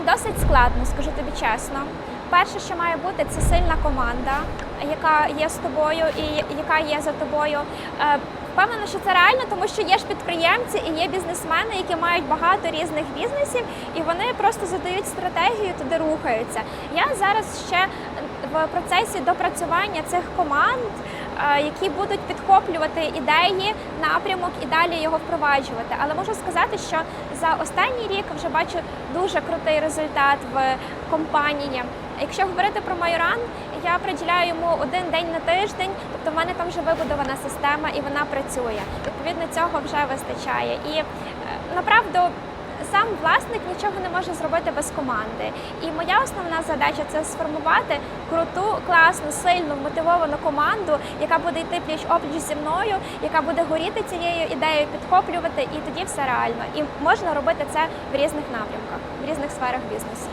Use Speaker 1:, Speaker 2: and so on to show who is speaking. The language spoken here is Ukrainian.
Speaker 1: досить складно, скажу тобі чесно. Перше, що має бути, це сильна команда, яка є з тобою і яка є за тобою. Е, Впевнена, що це реально, тому що є ж підприємці і є бізнесмени, які мають багато різних бізнесів, і вони просто задають стратегію, туди рухаються. Я зараз ще в процесі допрацювання цих команд, які будуть підхоплювати ідеї, напрямок і далі його впроваджувати. Але можу сказати, що за останній рік вже бачу дуже крутий результат в компанії. Якщо говорити про Майоран, я приділяю йому один день на тиждень, тобто в мене там вже вибудована система і вона працює. Відповідно, цього вже вистачає. І е, направду сам власник нічого не може зробити без команди. І моя основна задача це сформувати круту, класну, сильну, мотивовану команду, яка буде йти пліч опліч зі мною, яка буде горіти цією ідеєю, підхоплювати, і тоді все реально. І можна робити це в різних напрямках, в різних сферах бізнесу.